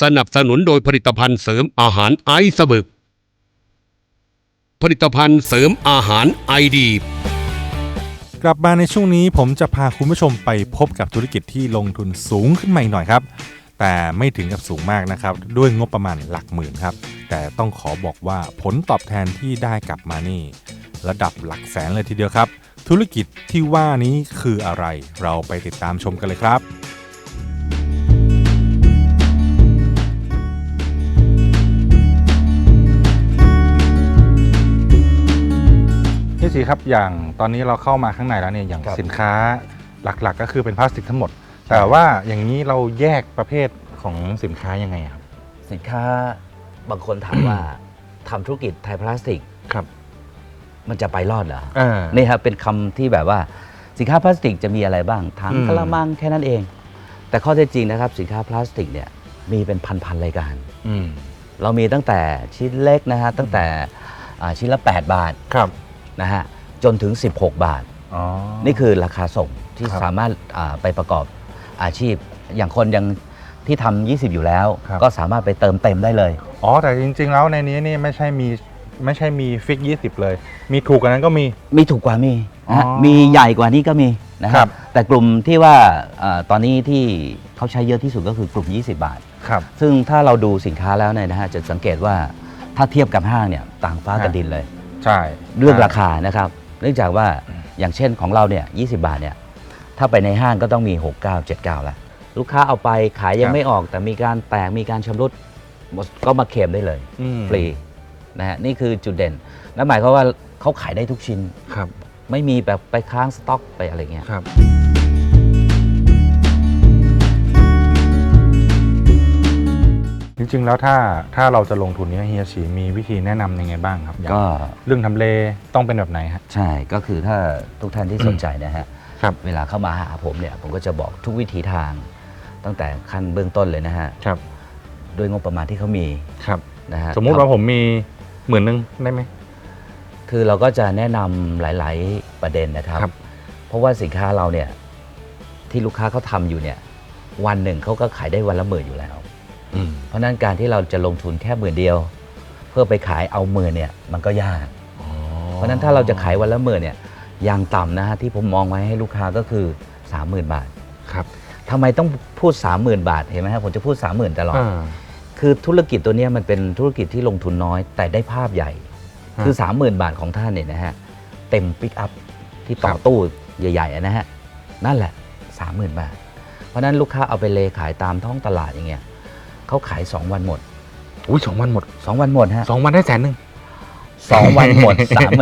สนับสนุนโดยผลิตภัณฑ์เสริมอาหารไอซ์บึก ผลิตภัณฑ์เสริมอาหารไอดี กลับมาในช่วงนี้ผมจะพาคุณผู้ชมไปพบกับธุรกิจที่ลงทุนสูงขึ้นมาอีกหน่อยครับ แต่ไม่ถึงกับสูงมากนะครับ ด้วยงบประมาณหลักหมื่นครับ แต่ต้องขอบอกว่าผลตอบแทนที่ได้กลับมานี่ ระดับหลักแสนเลยทีเดียวครับ ธุรกิจที่ว่านี้คืออะไร เราไปติดตามชมกันเลยครับ พี่สีครับอย่างตอนนี้เราเข้ามาข้างในแล้วเนี่ยอย่างครับ สินค้าหลักๆ ก็คือเป็นพลาสติกทั้งหมด แต่ว่าอย่างนี้เราแยกประเภทของสินค้ายังไงครับ สินค้าบางคนถามว่า ทำธุรกิจไทยพลาสติกครับมันจะไปรอดเหรออ่า นี่ครับเป็นคำที่แบบว่าสินค้าพลาสติกจะมีอะไรบ้างถังอืม กระมังแค่นั้นเอง แต่ข้อเท็จจริงนะครับ สินค้าพลาสติกเนี่ยมีเป็นพันๆรายการ อืมเรามีตั้งแต่ชิ้นเล็กนะฮะตั้งแต่อ่าชิ้นละ 8 บาทครับ นะฮะ จนถึง 16 บาท อ๋อ นี่คือราคาส่งที่ครับสามารถอ่าไปประกอบอาชีพ อย่างคนยังที่ทำ20 อยู่แล้ว ครับ ก็สามารถไปเติมเต็มได้เลย อ๋อ แต่จริง ๆ แล้วในนี้นี่ไม่ใช่มีไม่ใช่มีฟิก 20 เลย มีถูกกว่านั้นก็มี มีถูกกว่ามีนะฮะอ๋อมีใหญ่กว่านี้ก็มีนะคครัรับ บ แต่กลุ่มที่ว่าอ่าตอนนี้ที่เขาใช้เยอะที่สุดก็คือกลุ่ม 20 บาท ครับ ซึ่งถ้าเราดูสินค้าแล้วเนี่ยนะฮะจะสังเกตว่าถ้าเทียบกับห้างเนี่ยต่างฟ้าครักับบดินเลย ใช่เรื่องราคานะครับเนื่องจากว่าอย่างเช่นของเราเนี่ย20บาทเนี่ยถ้าไปในห้างก็ต้องมี 69 79แล้วลูกค้าเอาไปขายยังไม่ออก แต่มีการแตกมีการชำรุดก็มาเคลมได้เลยอืมฟรีนะฮะนี่คือจุดเด่นนั่นหมายความว่าเขาขายได้ทุกชิ้น ครับไม่มีแบบไปค้างสต็อกไปอะไรเงี้ย ครับ จริงๆ แล้วถ้าถ้าเราจะลงทุนเนี้เฮียฉีมีวิธีแนะนำยังไงบ้างครับอย่างก็เรื่องทำเลต้องเป็นแบบไหนฮะ ใช่ก็คือถ้าทุกท่านที่สนใจนะฮะครับ เวลาเข้ามาหาผมเนี่ยผมก็จะบอกทุกวิถีทางตั้งแต่ขั้นเบื้องต้นเลยนะฮะครับด้วยงบประมาณที่เขามีครับ นะฮะสมมุติว่าผมมีหมื่นนึงได้ไหม คือเราก็จะแนะนำหลาย ๆประเด็นนะครับ ครับ เพราะว่าสินค้าเราเนี่ยที่ลูกค้าเขาทำอยู่เนี่ยวันหนึ่งเขาก็ขายได้วันละหมื่นอยู่แล้วอืม เพราะฉะนั้นการที่เราจะลงทุนแค่หมื่นเดียว เพื่อไปขายเอาหมื่นเนี่ยมันก็ยาก เพราะฉะนั้นถ้าเราจะขายวันละหมื่นเนี่ยอย่างต่ำนะฮะที่ผมมองไว้ให้ลูกค้าก็คือ 30,000 บาทครับทำไมต้องพูด 30,000 บาทเห็นไหมครับผมจะพูด 30,000 ตลอดอ่าคือธุรกิจตัวเนี้ยมันเป็นธุรกิจที่ลงทุนน้อย แต่ได้ภาพใหญ่ฮะคือ 30,000 บาทของท่านเนี่ยนะฮะเต็มปิกอัพที่ต่อครับตู้ใหญ่ๆอะนะฮะนั่นแหละ 30,000 บาท เพราะฉะนั้นลูกค้าเอาไปเลขายตามท้องตลาดอย่างเงี้ย เขาขาย2วันหมดอุ้ยสองวันหมด2วันหมดฮะสองวันได้แสนหนึ่งสองวันหมด30,000ห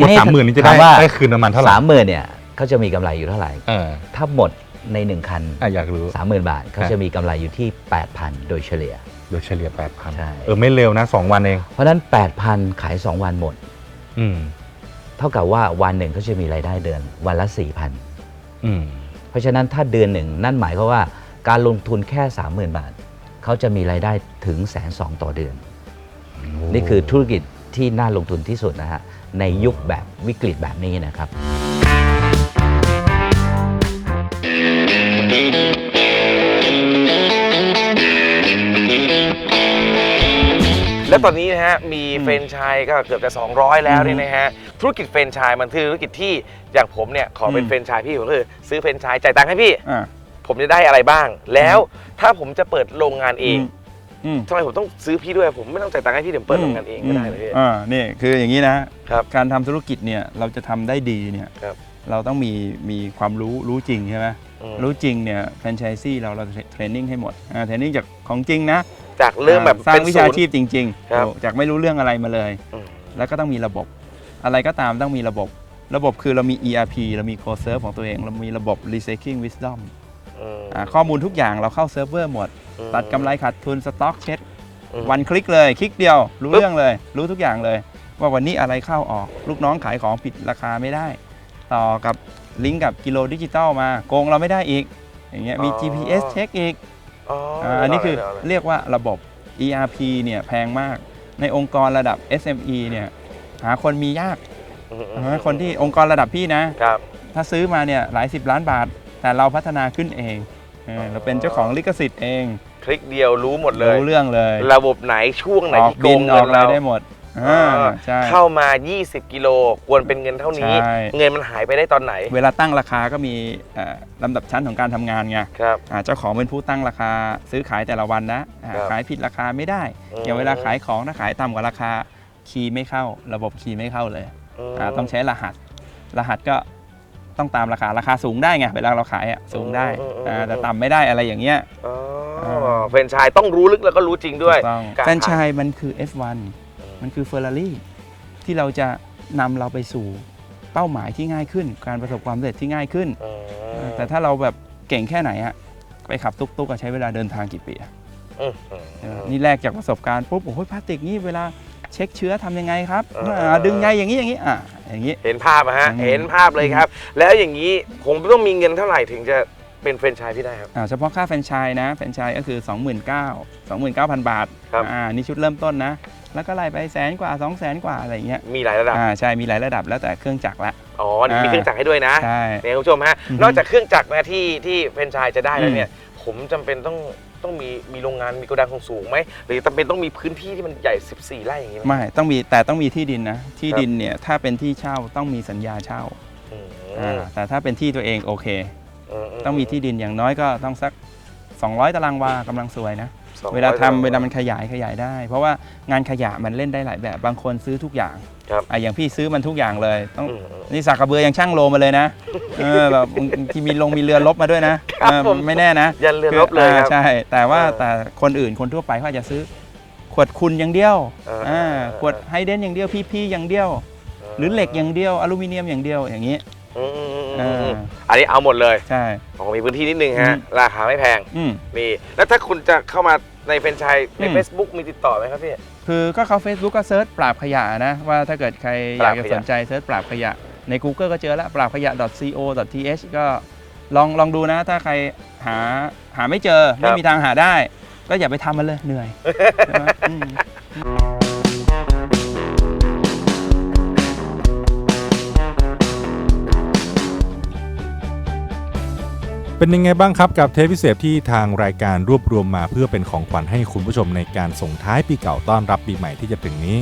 มดสามหมื่นนี่จะได้ถามว่าได้คืนประมาณเท่าไหร่สามหมื่นเนี่ยเขาจะมีกำไรอยู่เท่าไหร่เออถ้าหมดใน1คันอะอยากรู้30,000บาทเขาครับจะมีกำไรอยู่ที่8,000โดยเฉลี่ย โดยเฉลี่ยแปดพันใช่เออไม่เร็วนะสองวันเอง เพราะฉะนั้น8,000ขาย2วันหมด อืมเท่ากับว่าวันหนึ่งเขาจะมีรายได้เดือน วันละ4,000อืมเพราะฉะนั้นถ้าเดือนหนึ่งนั่นหมายความว่า การลงทุนแค่ 30,000 บาท เขาจะมีรายได้ถึงแสนสองต่อเดือน นี่คือธุรกิจที่น่าลงทุนที่สุดนะฮะ ในยุคแบบวิกฤตแบบนี้นะครับ และตอนนี้นะฮะ มีเฟรนไชส์ก็เกือบจะ 200 แล้วเนี่ยนะฮะ ธุรกิจเฟรนไชส์มันคือธุรกิจที่อย่างผมเนี่ย ขอเป็นอืมเฟรนไชส์พี่ผมก็คือซื้อเฟรนไชส์จ่ายตังค์ให้พี่ อ่า ผมจะได้อะไรบ้าง แล้วถ้าผมจะเปิดโรงงานเองอืมทำไมผมต้องซื้อพี่ด้วยผมไม่ต้องจ่ายตังค์ให้พี่เดี๋ยวผมเปิดโรงงานเองก็ได้เลยพี่ อ่านี่คืออย่างนี้นะครับการทำธุรกิจเนี่ยเราจะทำได้ดีเนี่ยครับเราต้องมีมีความรู้รู้จริงใช่ไหมอืม รู้จริงเนี่ยแฟรนไชส์ซี่เราเราเทรนนิ่งให้หมดอ่าเทรนนิ่งจากของจริงนะจากเริ่มแบบสร้าเป็งนวิศูชานย์ ชีพจริงครับ ๆจากไม่รู้เรื่องอะไรมาเลย อืม แล้วก็ต้องมีระบบ อะไรก็ตามต้องมีระบบ ระบบคือเรามี ERP เรามี Core Serve ของตัวเอง เรามีระบบ Recycling Wisdom อืมอ่า ข้อมูลทุกอย่างเราเข้าเซิร์ฟเวอร์หมดอืมตัดกำไรขาดทุนสต็อกเช็คอืมวันคลิกเลย คลิกเดียว รู้ปึ๊บเรื่องเลย รู้ทุกอย่างเลย ว่าวันนี้อะไรเข้าออก ลูกน้องขายของผิดราคาไม่ได้ ต่อกับลิงก์กับกิโลดิจิตอลมา โกงเราไม่ได้อีก อย่างเงี้ยมี GPS เช็คอีกอ๋ออ่าอันนี้คือเดี๋ยวๆเรียกว่าระบบ ERP เนี่ยแพงมาก ในองค์กรระดับ SME เนี่ยหาคนมียากอืมนะคนที่องค์กรระดับพี่นะครับถ้าซื้อมาเนี่ยหลายสิบล้านบาท แต่เราพัฒนาขึ้นเองเออเราเป็นเจ้าของลิขสิทธิ์เองคลิกเดียวรู้หมดเลย รู้เรื่องเลยระบบไหนช่วงไหนออกที่โกบิงนอเงิอกนอะไรเราได้หมดอ่าใช่ เข้ามา 20 กิโลควรเป็นเงินเท่านี้ ใช่ เงินมันหายไปได้ตอนไหนเวลาตั้งราคาก็มีเอ่อลำดับชั้นของการทำงานไงครับ อ่าเจ้าของเป็นผู้ตั้งราคาซื้อขายแต่ละวันนะอ่าครับขายผิดราคาไม่ได้อืม อย่างเวลาขายของถ้าขายต่ำกว่าราคาคีย์ไม่เข้า ระบบคีย์ไม่เข้าเลยอ่าต้องใช้รหัส รหัสก็ ต้องตามราคาราคาสูงได้ไงเวลาเราขายอะสูงได้อ่าแต่ต่ำไม่ได้อะไรอย่างเงี้ย อ๋อแฟรนไชส์ต้องรู้ลึกแล้วก็รู้จริงด้วยถูกต้องการแฟรนไชส์มันคือ F1 มันคือ Ferrari ที่เราจะนำเราไปสู่เป้าหมายที่ง่ายขึ้น การประสบความสำเร็จที่ง่ายขึ้น อืมแต่ถ้าเราแบบเก่งแค่ไหนอะไปขับตุ๊กๆอะใช้เวลาเดินทางกี่ปีอะอืมอืม ใช่ไหมนี่แลกจากประสบการณ์ปุ๊บโอ้โหพลาสติกนี่เวลาเช็คเชื้อทำยังไงครับเอออ่าดึงไงอย่างนี้อย่างนี้อะ อย่างนี้ เห็นภาพอะฮะ อืม เห็นภาพเลยครับ แล้วอย่างนี้ผมต้องมีเงินเท่าไหร่ถึงจะเป็นแฟรนไชส์พี่ได้ครับ อ่าเฉพาะค่าแฟรนไชส์นะ แฟรนไชส์ก็คือ 29,000 29,000 บาทครับ อ่านี่ชุดเริ่มต้นนะ แล้วก็ไล่ไปแสนกว่า2 0 0แสนกว่าอะไรอย่างเงี้ยมีหลายระดับ อ่าใช่มีหลายระดับแล้วแต่เครื่องจักรละ อ๋อนี่มีเครื่องจักรให้ด้วยนะใช่ เนี่ยคุณผู้ชมฮะ อือฮึนอกจากเครื่องจักรนะที่ที่แฟรนไชส์จะได้แล้วอืมเนี่ย ผมจำเป็นต้อง ต้องมีมีโรงงานมีโกดังสูงๆไหมหรือจำเป็นต้องมีพื้นที่ที่มันใหญ่ 14 ไร่อย่างนี้ไหม ไม่ต้องมีแต่ต้องมีที่ดินนะ ที่ครับ ดินเนี่ยถ้าเป็นที่เช่าต้องมีสัญญาเช่าอืมอ่าแต่ถ้าเป็นที่ตัวเองโอเคมต้องมีที่ดินอย่างน้อยก็ต้องสัก 200 ตารางวากำลังสวยนะ สองร้อยเวลาทำตรงเวลามันขยายขยายได้ เพราะว่างานขยะมันเล่นได้หลายแบบบางคนซื้อทุกอย่างครับอะอย่างพี่ซื้อมันทุกอย่างเลยต้องอืมอืมนี่สักกระเบือยังช่างโลมาเลยนะเออแบบบางทีมีลงมีเรือลบมาด้วยนะครับเออผม ไม่แน่นะ ยันเรือรบเลยอ่าครับใช่ แต่ว่าเออแต่คนอื่นคนทั่วไปเขาอาจจะซื้อ ขวดคุณอย่างเดียวเอออ่อ่าขวดไฮเดนอย่างเดียวพีพีอย่างเดียว หรือเหล็กอย่างเดียวอลูมิเนียมอย่างเดียวอย่างนี้อืมอืมอืมเออืมออันนี้เอาหมดเลยใช่ ผมมีพื้นที่นิดนึงฮะ อืม ราคาไม่แพง อืม มี แล้วถ้าคุณจะเข้ามา ในแฟรนไชส์ใน อืม Facebook มีติดต่อไหมครับพี่ คือก็เข้า Facebook ก็เซิร์ชปราบขยะนะ ว่าถ้าเกิดใครอยากจะปราบขยะสนใจเซิร์ชปราบขยะใน Google ก็เจอแล้วปราบขยะ .co.th ก็ลองลองดูนะ ถ้าใครหาหาไม่เจอ ไม่มีทางหาได้ ก็อย่าไปทำมันเลยเหนื่อยใช่ไหมอืม เป็นยังไงบ้างครับกับเทปพิเศษที่ทางรายการรวบรวมมาเพื่อเป็นของขวัญให้คุณผู้ชมในการส่งท้ายปีเก่าต้อนรับปีใหม่ที่จะถึงนี้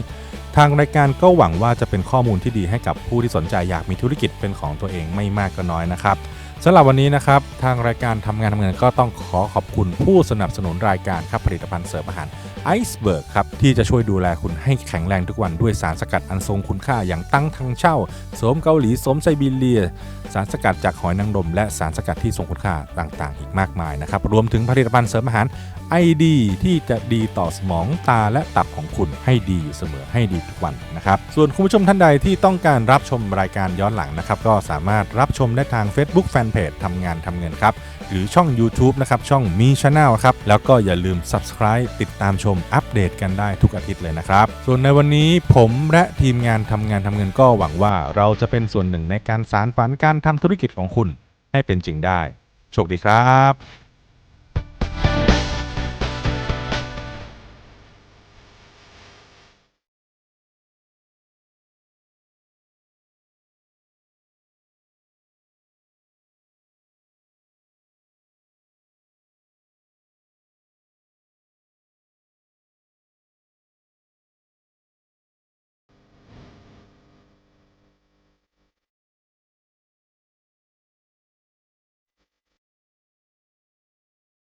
ทางรายการก็หวังว่าจะเป็นข้อมูลที่ดีให้กับผู้ที่สนใจอยากมีธุรกิจเป็นของตัวเองไม่มากก็น้อยนะครับ สำหรับวันนี้นะครับ ทางรายการทำงานทำเงินก็ต้องขอขอบคุณผู้สนับสนุนรายการครับผลิตภัณฑ์เสริมอาหารไอซ์เบิร์กครับ ที่จะช่วยดูแลคุณให้แข็งแรงทุกวันด้วยสารสกัดอันทรงคุณค่าอย่างตั้งทังเช่าสมเกาหลีสมไซบีเรีย สารสกัดจากหอยนางรมและสารสกัดที่ทรงคุณค่าต่างๆ อีกมากมายนะครับ รวมถึงผลิตภัณฑ์เสริมอาหาร ไอดีที่จะดีต่อสมองตาและตับของคุณให้ดีอยู่เสมอให้ดีทุกวันนะครับ ส่วนคุณผู้ชมท่านใดที่ต้องการรับชมรายการย้อนหลังนะครับ ก็สามารถรับชมได้ทาง Facebook Fanpage ทำงานทำเงินครับ หรือช่อง YouTube นะครับ ช่องมีช n แนลครับ แล้วก็อย่าลืม Subscribe ติดตามชมอัปเดตกันได้ทุกอาทิตย์เลยนะครับ ส่วนในวันนี้ผมและทีมงานทำงานทำเงินก็หวังว่า เราจะเป็นส่วนหนึ่งในการสารฝันการทำธุรกิจของคุณ ให้เป็นจริงได้โชคดีครับ